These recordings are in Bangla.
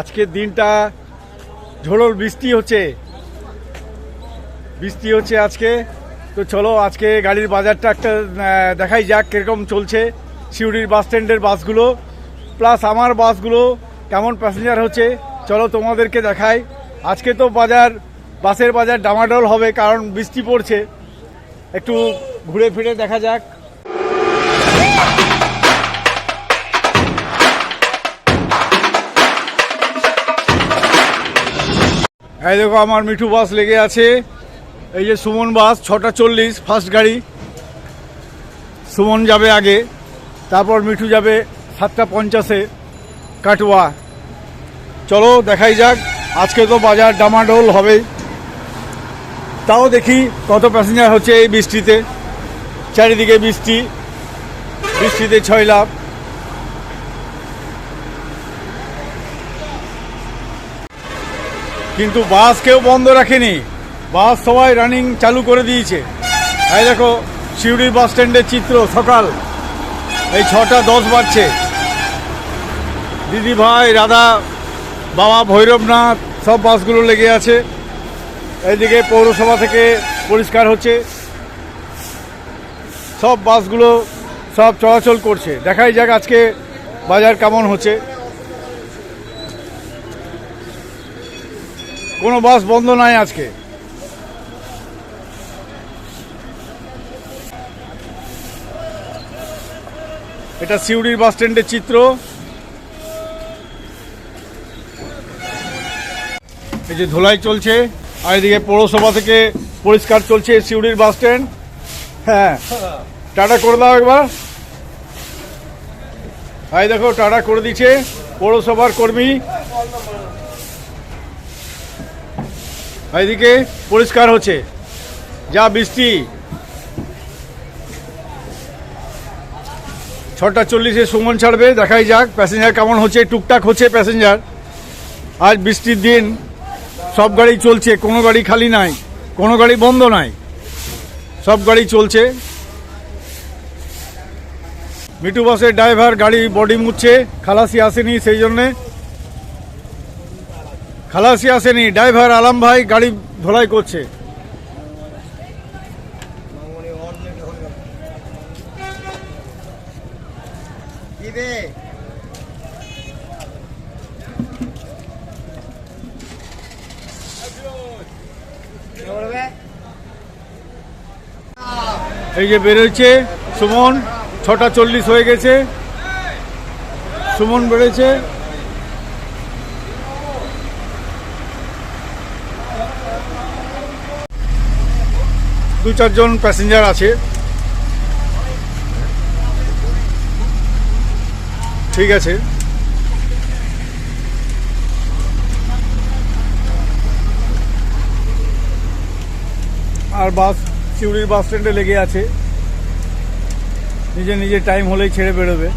আজকের দিনটা ঝোড়ল বৃষ্টি হচ্ছে। বৃষ্টি হচ্ছে আজকে। তো চলো আজকে গাড়ির বাজারটা একটা দেখাই যাক কীরকম চলছে সিউড়ির বাস স্ট্যান্ডের বাসগুলো। প্লাস আমার বাসগুলো কেমন প্যাসেঞ্জার হচ্ছে, চলো তোমাদেরকে দেখাই। আজকে তো বাজার, বাসের বাজার ডামাডোল হবে কারণ বৃষ্টি পড়ছে। একটু ঘুরে ফিরে দেখা যাক। এই দেখো আমার মিঠু বাস লেগে আছে। এই যে সুমন বাস, ছটা চল্লিশ ফার্স্ট গাড়ি। সুমন যাবে আগে, তারপর মিঠু যাবে সাতটা পঞ্চাশে কাটুয়া। চলো, দেখাই যাক। আজকে তো বাজার ডামাডোল হবে তাও দেখি কত প্যাসেঞ্জার হচ্ছে এই বৃষ্টিতে। চারিদিকে বৃষ্টি, বৃষ্টিতে ছয় লাভ কিন্তু বাস কেউ বন্ধ রাখেনি। বাস সবাই রানিং চালু করে দিয়েছে। এই দেখো, শিউড়ি বাস স্ট্যান্ডের চিত্র সকাল। এই ছটা দশ বাজছে। দিদি ভাই, রাধা, বাবা ভৈরবনাথ, সব বাসগুলো লেগে আছে। এইদিকে পৌরসভা থেকে পরিষ্কার হচ্ছে। সব বাসগুলো সব চলাচল করছে। দেখাই যাক আজকে বাজার কেমন হচ্ছে। কোনো বাস বন্ধ নাই আজকে। এটা সিউড়ির বাস স্ট্যান্ডের চিত্র। এই যে ধোলাই চলছে, আর এদিকে পৌরসভা থেকে পরিষ্কার চলছে সিউড়ির বাস স্ট্যান্ড। হ্যাঁ টাটা করে দাও একবার। এই দেখো, টাটা করে দিচ্ছে পৌরসভার কর্মী। এইদিকে পরিষ্কার হচ্ছে। যা বৃষ্টি। ছটা চল্লিশে সুমন ছাড়বে, দেখাই যাক। প্যাসেঞ্জার কেমন হচ্ছে, টুকটাক হচ্ছে প্যাসেঞ্জার। আজ বৃষ্টির দিন, সব গাড়ি চলছে, কোনো গাড়ি খালি নাই, কোনো গাড়ি বন্ধ নাই। সব গাড়ি চলছে। মিটু বাসের ড্রাইভার গাড়ি বডি মুছছে, খালাসি আসেনি সেই জন্যে। খালাসি আসেনি ড্রাইভার আলাম ভাই গাড়ি ধোলাই করছে। এই যে বেরোচ্ছে সুমন ছটা চল্লিশ হয়ে গেছে। সুমন বেড়েছে দু চারজন প্যাসেঞ্জার আছে। ঠিক আছে। আর বাস, সিউড়ির বাস স্ট্যান্ডে লেগে আছে। নিজে নিজে টাইম হলেই ছেড়ে বেরোবে।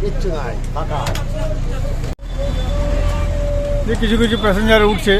কিচ্ছু নাই ফাঁকা যে কিছু কিছু প্যাসেঞ্জার উঠছে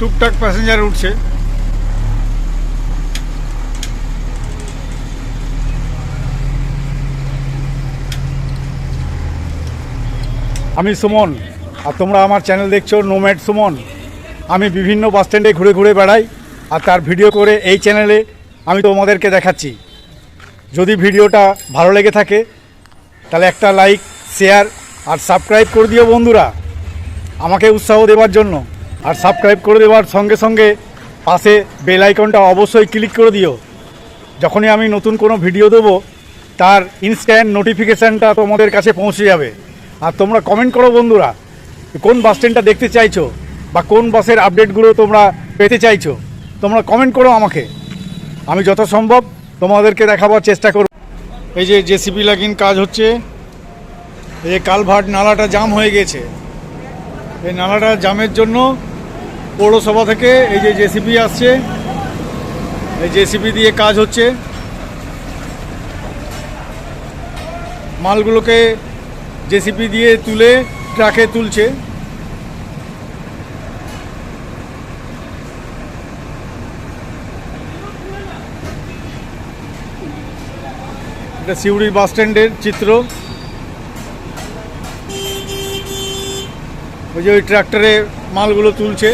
টুকটাক প্যাসেঞ্জার উঠছে। আমি সুমন, আর তোমরা আমার চ্যানেল দেখছ নোম্যাড সুমন। আমি বিভিন্ন বাস স্ট্যান্ডে ঘুরে ঘুরে বেড়াই, আর তার ভিডিও করে এই চ্যানেলে আমি তোমাদেরকে দেখাচ্ছি। যদি ভিডিওটা ভালো লেগে থাকে, তাহলে একটা লাইক শেয়ার আর সাবস্ক্রাইব করে দিও বন্ধুরা। আমাকে উৎসাহ দেওয়ার জন্য। আর সাবস্ক্রাইব করে দেওয়ার সঙ্গে সঙ্গে পাশে বেল আইকনটা অবশ্যই ক্লিক করে দিও। যখনই আমি নতুন কোনো ভিডিও দেবো, তার ইনস্ট্যান্ট নোটিফিকেশানটা তোমাদের কাছে পৌঁছে যাবে। আর তোমরা কমেন্ট করো বন্ধুরা, কোন বাস স্ট্যান্ডটা দেখতে চাইছো বা কোন বাসের আপডেটগুলো তোমরা পেতে চাইছো, তোমরা কমেন্ট করো আমাকে। আমি যথাসম্ভব তোমাদেরকে দেখাবার চেষ্টা করব। এই যে জেসিপি লাগিন কাজ হচ্ছে, এই কালভার্ট নালাটা জাম হয়ে গেছে। এই নালাটা জামের জন্য পৌরসভা থেকে এই যে জেসিপি আসছে, এই জেসিপি দিয়ে কাজ হচ্ছে। মালগুলোকে জেসিপি দিয়ে তুলে ট্রাকে তুলছে। এটা সিউড়ি বাস স্ট্যান্ডের চিত্র। ওই যে ওই ট্রাক্টরে মালগুলো তুলছে।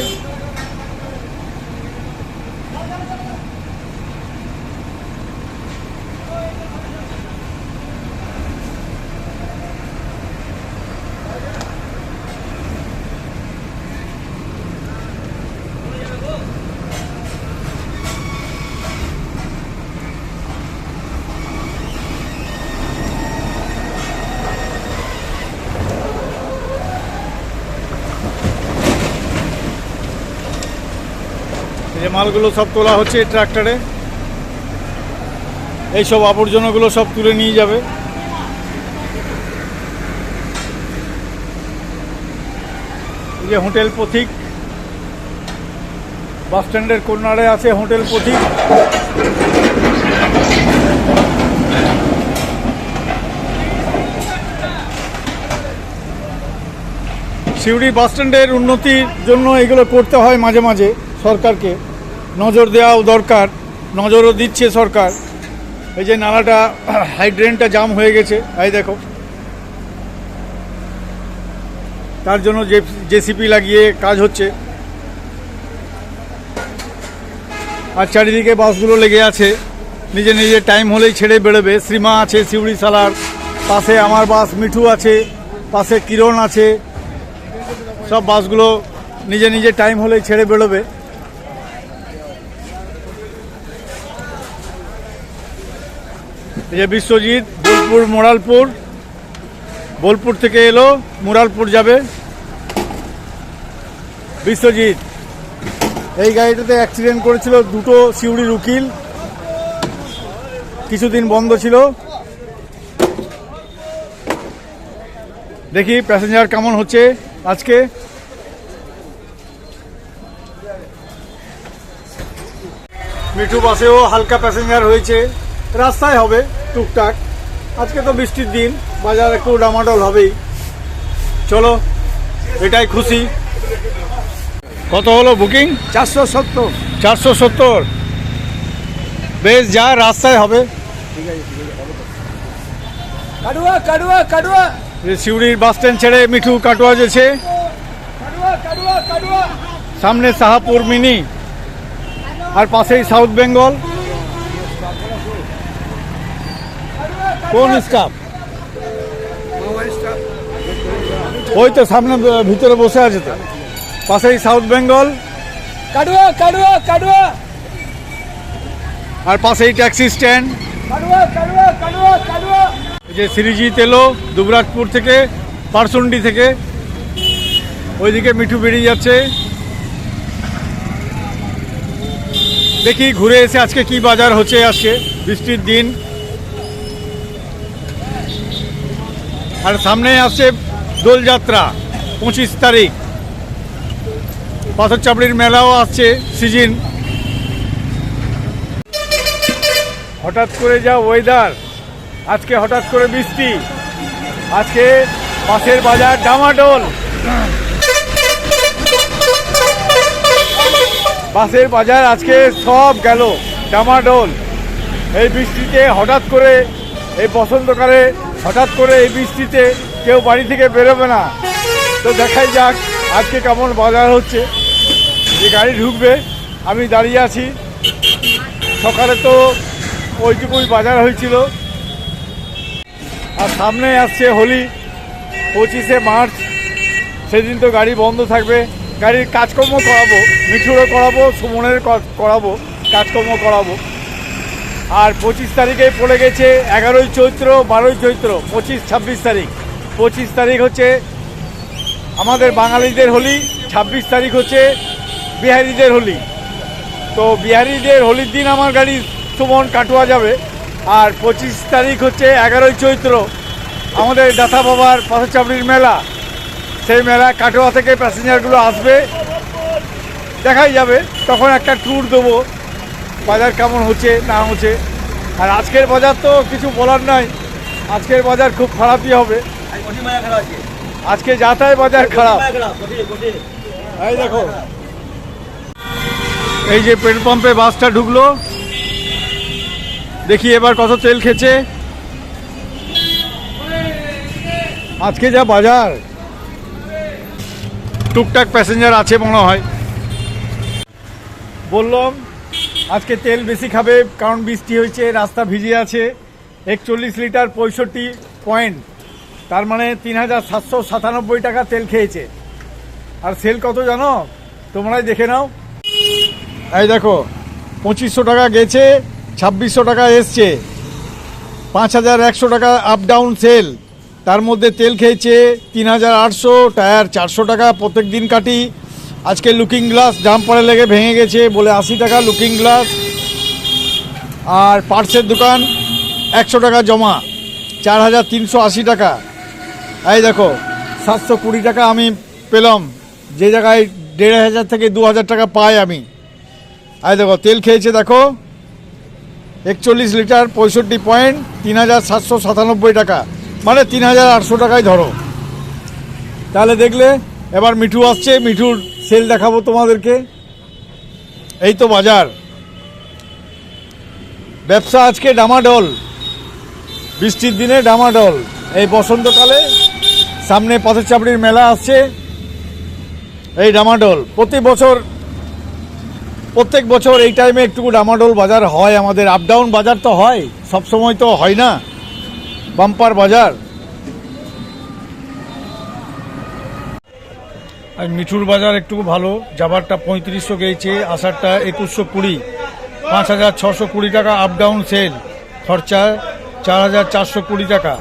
মালগুলো সব তোলা হচ্ছে ট্রাক্টরে। এইসব আবর্জনাগুলো সব তুলে নিয়ে যাবে। এই যে হোটেল পথিক, বাস স্ট্যান্ডের কর্নারে আছে হোটেল পথিক। সিউড়ি বাস স্ট্যান্ডের উন্নতির জন্য এগুলো করতে হয় মাঝে মাঝে সরকারকে। নজর দেওয়াও দরকার, নজরও দিচ্ছে সরকার। এই যে নালাটা, হাইড্রেনটা জাম হয়ে গেছে, এই দেখো। তার জন্য জেসিপি লাগিয়ে কাজ হচ্ছে। আর চারিদিকে বাসগুলো লেগে আছে। নিজে নিজে টাইম হলেই ছেড়ে বেরোবে। শ্রীমা আছে, সিউড়ি সালার। পাশে আমার বাস, মিঠু আছে। পাশে কিরণ আছে। সব বাসগুলো নিজে নিজে টাইম হলেই ছেড়ে বেরোবে। এই যে বিশ্বজিৎ, বোলপুর, মোরালপুর। বোলপুর থেকে এলো, মুরালপুর যাবে। বিশ্বজিৎ, এই গাড়িটাতে অ্যাক্সিডেন্ট করেছিল দুটো সিউড়ির উকিল। কিছুদিন বন্ধ ছিল। দেখি প্যাসেঞ্জার কেমন হচ্ছে আজকে। মিঠু বাসেও হালকা প্যাসেঞ্জার হয়েছে। রাস্তায় হবে টুকটাক। আজকে তো বৃষ্টির দিন বাজার একটু ডামাডোল হবেই। চলো এটাই খুশি। কত হলো বুকিং? চারশো সত্তর। চারশো সত্তর। বেশ যা রাস্তায় হবে। কাটুয়া কাটুয়া কাটুয়া। সিউড়ির বাস স্ট্যান্ড ছেড়ে মিঠু কাটোয়া যেছে সামনে সাহাপুর মিনি। আর পাশেই সাউথ বেঙ্গল। কোন স্টাফ? ওই তো সামনে ভিতরে বসে আছে তো। পাশেই সাউথ বেঙ্গল। কাটুয়া কাটুয়া কাটুয়া। আর পাশেই ট্যাক্সি স্ট্যান্ড। যে সিরিজিৎ এলো দুবরাজপুর থেকে পারসুন্ডি থেকে। ওইদিকে মিঠু বেরিয়ে যাচ্ছে। দেখি ঘুরে এসে আজকে কি বাজার হচ্ছে আজকে বৃষ্টির দিন। আর সামনে আসছে দোলযাত্রা পঁচিশ তারিখ। পাথর চাপড়ির মেলাও আসছে সিজন। হঠাৎ করে যা ওয়েদার আজকে হঠাৎ করে বৃষ্টি, আজকে পাশের বাজার ডামাডোল। পাশের বাজার আজকে সব গেল, ডামাডোল। এই বৃষ্টিতে হঠাৎ করে এই বসন্তকালে হঠাৎ করে এই বৃষ্টিতে কেউ বাড়ি থেকে বেরোবে না। তো দেখাই যাক আজকে কেমন বাজার হচ্ছে। যে গাড়ি ঢুকবে, আমি দাঁড়িয়ে আছি। সকালে তো ওইটুকুই বাজার হয়েছিল। আর সামনে আসছে হোলি, পঁচিশে মার্চ। সেদিন তো গাড়ি বন্ধ থাকবে। গাড়ির কাজকর্ম করাবো, মিঠুরও করাবো, সুমনের করাবো, কাজকর্ম করাবো। আর পঁচিশ তারিখে পড়ে গেছে এগারোই চৈত্র, বারোই চৈত্র, পঁচিশ, ছাব্বিশ তারিখ। পঁচিশ তারিখ হচ্ছে আমাদের বাঙালিদের হোলি, ছাব্বিশ তারিখ হচ্ছে বিহারিদের হোলি। তো বিহারিদের হোলির দিন আমার গাড়ি সুমন কাটোয়া যাবে। আর পঁচিশ তারিখ হচ্ছে এগারোই চৈত্র, আমাদের দাতা বাবার পথচাপড়ির মেলা। সেই মেলা কাটোয়া থেকে প্যাসেঞ্জারগুলো আসবে, দেখাই যাবে, তখন একটা ট্যুর দেবো। বাজার কেমন হচ্ছে, না হচ্ছে? আর আজকের বাজার তো কিছু বলার নাই। আজকের বাজার খুব খারাপই হবে। আজকে যাতায় বাজার খারাপ। এই দেখো। এই যে পেট্রোল পাম্পে বাসটা ঢুকলো। দেখি এবার কত তেল খেছে আজকে যা বাজার। টুকটাক প্যাসেঞ্জার আছে মনে হয়। বললাম আজকে তেল বেশি খাবে, কারণ বৃষ্টি হয়েছে, রাস্তা ভিজে আছে। একচল্লিশ লিটার পঁয়ষট্টি পয়েন্ট। তার মানে তিন হাজার সাতশো সাতানব্বই টাকা তেল খেয়েছে। আর সেল কত জানো? তোমরাই দেখে নাও। এই দেখো, পঁচিশশো টাকা গেছে, ছাব্বিশশো টাকা এসছে। পাঁচ হাজার একশো টাকা আপ ডাউন সেল তার মধ্যে তেল খেয়েছে তিন হাজার আটশো, টায়ার চারশো টাকা, প্রত্যেক দিন কাটি। আজকে লুকিং গ্লাস জাম্পারে লেগে ভেঙে গেছে, বলে আশি টাকা লুকিং গ্লাস আর পার্টসের দোকান একশো টাকা জমা, চার হাজার তিনশো আশি টাকা। এই দেখো, সাতশো কুড়ি টাকা আমি পেলাম, যে জায়গায় দেড় হাজার থেকে দু হাজার টাকা পাই আমি। এই দেখো, তেল খেয়েছে, দেখো। একচল্লিশ লিটার পঁয়ষট্টি পয়েন্ট তিন হাজার সাতশো সাতানব্বই টাকা মানে তিন হাজার আটশো টাকায় ধরো। তাহলে দেখলে, এবার মিঠু আসছে, মিঠুর সেল দেখাবো তোমাদেরকে। এই তো বাজার। ব্যবসা আজকে ডামাডোল। বৃষ্টির দিনে ডামাডোল। এই বসন্তকালে সামনে পথচাপড়ির মেলা আসছে এই ডামাডোল। প্রতি বছর, প্রত্যেক বছর এই টাইমে একটু ডামাডোল বাজার হয় আমাদের। আপ ডাউন বাজার তো হয় সব সময় তো হয় না। বাম্পার বাজার। আর মিঠুর বাজার একটু ভালো, যাবারটা পঁয়ত্রিশশো গেছে আসারটা একুশশো কুড়ি। পাঁচ হাজার ছশো কুড়ি টাকা আপ ডাউন সেল খরচা চার হাজার চারশো কুড়ি টাকা।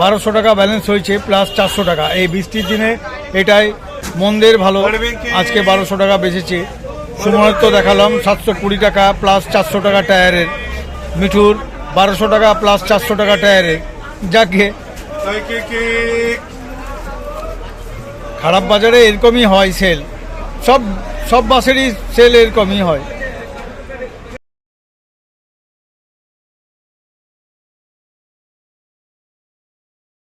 বারোশো টাকা ব্যালেন্স হয়েছে প্লাস চারশো টাকা। এই বৃষ্টির দিনে এটাই মন্দের ভালো, আজকে বারোশো টাকা বেঁচেছে। সুমনের দেখালাম, সাতশো কুড়ি টাকা প্লাস চারশো টাকা টায়ারের। মিঠুর, বারোশো টাকা প্লাস চারশো টাকা টায়ারের। যাকে খারাপ বাজারে এরকমই হয় সেল সব সব বাসেরই সেল এরকমই হয়।